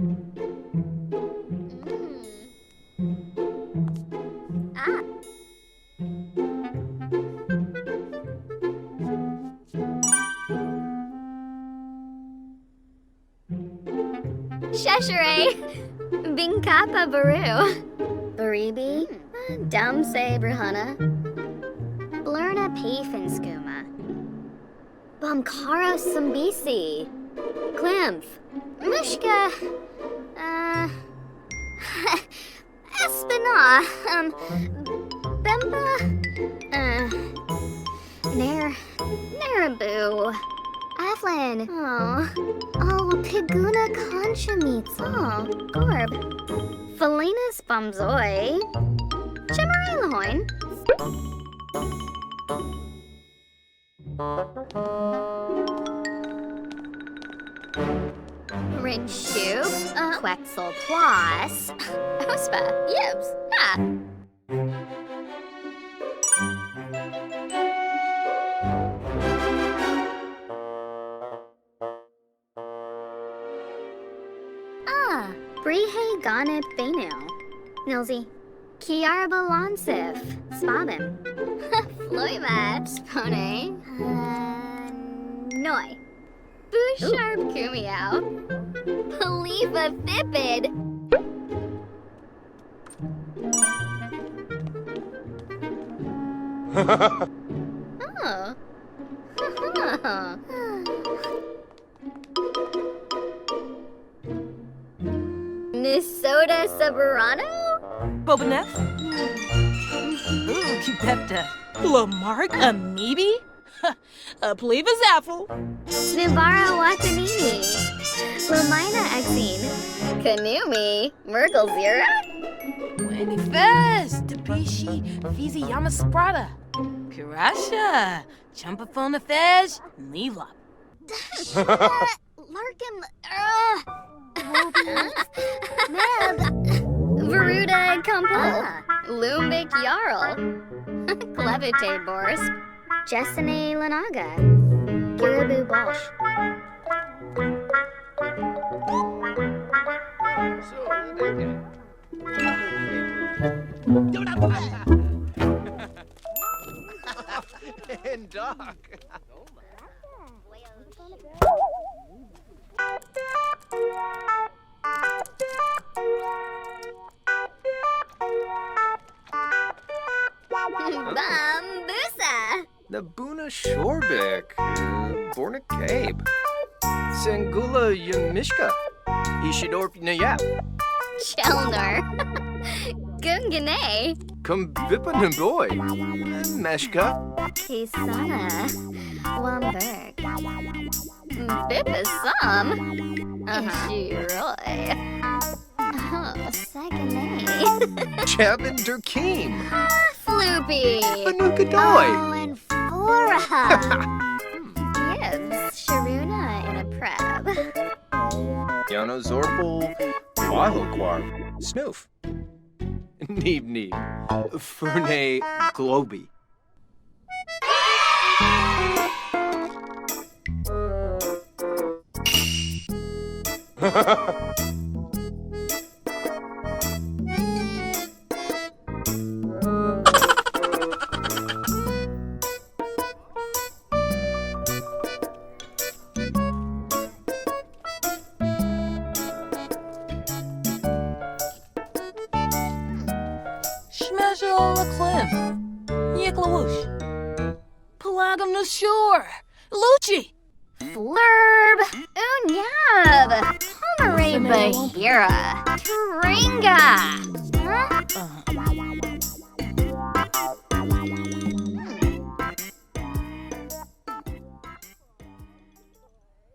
Ah. Cheshire, Binkapa Baru, Baribi, Damse Bruhana, Blurna Pafinskuma, Bumkara Sambisi, Klimph, Mushka. uh, Espina, um, Bemba, uh, Nar, Narabu, Avlin, oh, oh, Piguna Conchameats, oh, Gorb, Felinus Bumzoi, Chimerilahoin, Rich Shoop, uh, Quetzal Plus, Ospa, Yibs, ah. Ah, Brihe Ganet Benu, Nilsy, Kiarba Lonsif, Spabin, Floivat, Spone, uh, Noi, Boucharp Kumiao, Paliva Thipid, Oh. Nisota Saburano? Bobaneth? Ooh, Cupepta. Lamarck Amoebi? A Pleva Zaffle. Nibara Watanini. Lamina Exine. Kanumi. Merkel Zira? Wendy Fest. Tapishi. Fizi Yamasprata. Karasha. Chumpafona Fej. Lila. Larkin. Uh, Meb. Veruda Kumpel. Lumbik Jarl. Clevite Borsp. Jessene Lanaga. Girabu Bosch. and Doc. Bambusa. The Buna Shorbik. Uh, Borna Cabe. Sangula Yamishka. Ishidorp Nayap. Chelner. Gungane. Kumbipa Naboy. Meshka. Kisana. Wamberg. Bipasum. Ishiroy. Oh, Sagane. Chabin Durkeem. Floopy. Banukadoy. Oh, and Gibbs. Sharuna in a prep. Yano Zorpal. Wahoquar. Snoof. Neeb Neeb. Ferne Globy. Shmeshel Klim. Yiklawoosh. Pelagam no shore. Lucci. Flurb. Unyab. Pomerade Bahira. Tringa. Huh? Uh,